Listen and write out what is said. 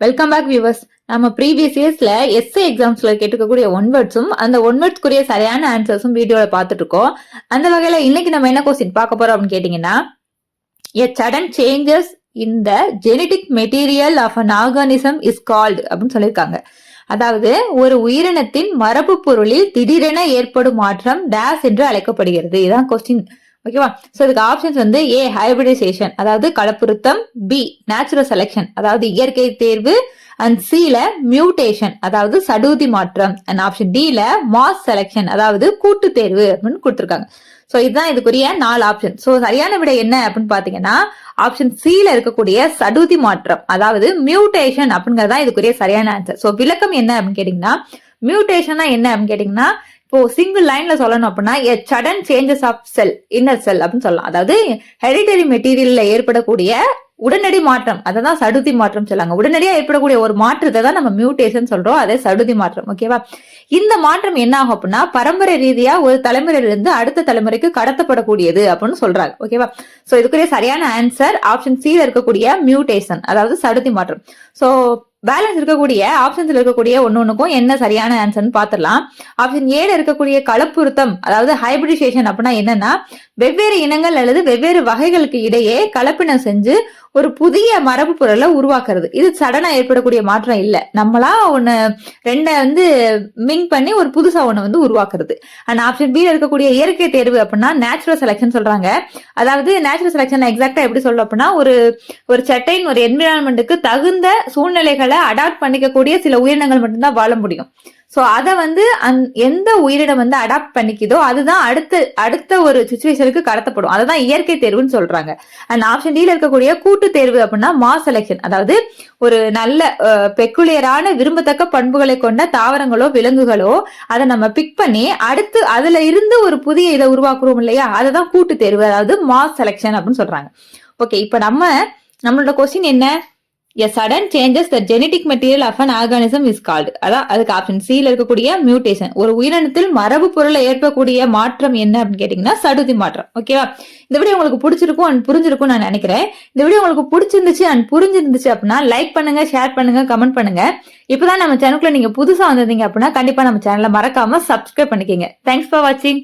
Welcome back viewers நம்ம previous இயர்ஸ்ல SA எக்ஸாம்ஸ்ல கேட்டுக்கக்கூடிய ஒன் வேர்ட்ஸும் அந்த ஒன் வேர்ட்ஸ்க்குரிய சரியான ஆன்சர்ஸும் வீடியோல பார்த்துட்டு இருக்கோம் அந்த வகையில இன்னைக்கு நம்ம என்ன கொஸ்டின் பார்க்க போறோம் அப்படின்னு கேட்டீங்கன்னா a sudden changes in the genetic material of an organism is called அப்படின்னு சொல்லியிருக்காங்க. அதாவது ஒரு உயிரினத்தின் மரபு பொருளில் திடீரென ஏற்படும் மாற்றம் டேஸ் என்று அழைக்கப்படுகிறது. இதான் கொஸ்டின் ஓகேவா ஸோ இதுக்கு ஆப்ஷன்ஸ் வந்து ஏ ஹைபிரிடைசேஷன் அதாவது கலப்புருத்தம் பி நேச்சுரல் செலெக்ஷன் அதாவது இயற்கை தேர்வு அண்ட் சில மியூட்டேஷன் அதாவது சடுதி மாற்றம் அண்ட் ஆப்ஷன் டில மாஸ் செலெக்ஷன் அதாவது கூட்டு தேர்வு அப்படின்னு கொடுத்துருக்காங்க. ஸோ இதுதான் இதுக்குரிய நாலு ஆப்ஷன் ஸோ சரியான விட என்ன அப்படின்னு பாத்தீங்கன்னா ஆப்ஷன் சில இருக்கக்கூடிய சடுதி மாற்றம் அதாவது மியூட்டேஷன் அப்படிங்கறதா இதுக்குரிய சரியான ஆன்சர் ஸோ விளக்கம் என்ன அப்படின்னு கேட்டீங்கன்னா மியூட்டேஷனா என்ன அப்படின்னு கேட்டீங்கன்னா இப்போ சிங்கிள் லைன்ல சொல்லணும் அப்படின்னா a sudden changes of cell inner cell அப்படின்னு சொல்லலாம். அதாவது ஹெரிடரி மெட்டீரியல்ல ஏற்படக்கூடிய உடனடி மாற்றம் அதை தான் சடுதி மாற்றம் சொல்லாங்க உடனடியா ஏற்படக்கூடிய ஒரு மாற்றத்தை தான் நம்ம மியூட்டேஷன் சொல்றோம். அதே சடுதி மாற்றம் ஓகேவா இந்த மாற்றம் என்ன ஆகும் அப்படின்னா பரம்பரை ரீதியா ஒரு தலைமுறையிலிருந்து அடுத்த தலைமுறைக்கு கடத்தப்படக்கூடியது அப்படின்னு சொல்றாங்க ஓகேவா சோ இதுக்குரிய சரியான ஆன்சர் ஆப்ஷன் சி இருக்கக்கூடிய மியூட்டேஷன் அதாவது சடுதி மாற்றம். சோ பேலன்ஸ் இருக்கக்கூடிய ஆப்ஷன்ஸ்ல இருக்கக்கூடிய ஒன்னு ஒண்ணுக்கும் என்ன சரியான ஆன்சர்னு பாத்திரலாம் ஆப்ஷன் ஏல இருக்கக்கூடிய கலப்புருத்தம் அதாவது ஹைபிரிடைசேஷன் அப்படின்னா என்னன்னா வெவ்வேறு இனங்கள் அல்லது வெவ்வேறு வகைகளுக்கு இடையே கலப்பினம் செஞ்சு ஒரு புதிய மரபு பொருளை உருவாக்குறது. இது சடனா ஏற்படக்கூடிய மாற்றம் இல்லை. நம்மளா ஒண்ணு ரெண்டை வந்து மிங் பண்ணி ஒரு புதுசா ஒண்ணு வந்து உருவாக்குறது. அண்ட் ஆப்ஷன் பி இருக்கக்கூடிய இயற்கை தேர்வு அப்படின்னா நேச்சுரல் செலெக்ஷன் சொல்றாங்க. அதாவது நேச்சுரல் செலெக்ஷன் எக்ஸாக்டா எப்படி சொல்ல அப்படின்னா ஒரு ஒரு சட்டையின் ஒரு என்விரான்மெண்ட்டுக்கு தகுந்த சூழ்நிலைகளை அடாப்ட் பண்ணிக்கக்கூடிய சில உயிரினங்கள் மட்டும்தான் வாழ முடியும். ஸோ அதை வந்து அந் எந்த உயிரினம் வந்து அடாப்ட் பண்ணிக்குதோ அதுதான் அடுத்த அடுத்த ஒரு சுச்சுவேஷனுக்கு கடத்தப்படும். அதுதான் இயற்கை தேர்வுன்னு சொல்றாங்க. அண்ட் ஆப்ஷன் டீல இருக்கக்கூடிய கூட்டு தேர்வு அப்படின்னா மாஸ் செலெக்ஷன் அதாவது ஒரு நல்ல பெக்குலியரான விரும்பத்தக்க பண்புகளை கொண்ட தாவரங்களோ விலங்குகளோ அதை நம்ம பிக் பண்ணி அடுத்து அதுல இருந்து ஒரு புதிய இதை உருவாக்குறோம் இல்லையா? அதுதான் கூட்டு தேர்வு. அதாவது மாஸ் செலெக்ஷன் அப்படின்னு சொல்றாங்க. ஓகே இப்போ நம்ம நம்மளோட கொஸ்டின் என்ன? A sudden changes the genetic material of an organism is called அதான் அதுக்கு ஆப்ஷன் சியில் இருக்கக்கூடிய மியூட்டேஷன் ஒரு உயிரினத்தில் மரபு பொருளை ஏற்படக்கூடிய மாற்றம் என்ன அப்படின்னு கேட்டீங்கன்னா சடுதி மாற்றம். ஓகேவா இந்த வீடியோ உங்களுக்கு பிடிச்சிருக்கும் அண்ட் புரிஞ்சிருக்கும் நான் நினைக்கிறேன். இந்த வீடியோ உங்களுக்கு பிடிச்சிருந்துச்சு அண்ட் புரிஞ்சிருந்துச்சு அப்படின்னா லைக் பண்ணுங்க ஷேர் பண்ணுங்க கமெண்ட் பண்ணுங்க. இப்பதான் நம்ம சேனலுக்குள்ள நீங்க புதுசா வந்திருந்தீங்க அப்படின்னா கண்டிப்பா நம்ம சேனலை மறக்காம சப்ஸ்கிரைப் பண்ணிக்கோங்க. தேங்க்ஸ் ஃபார் வாட்சிங்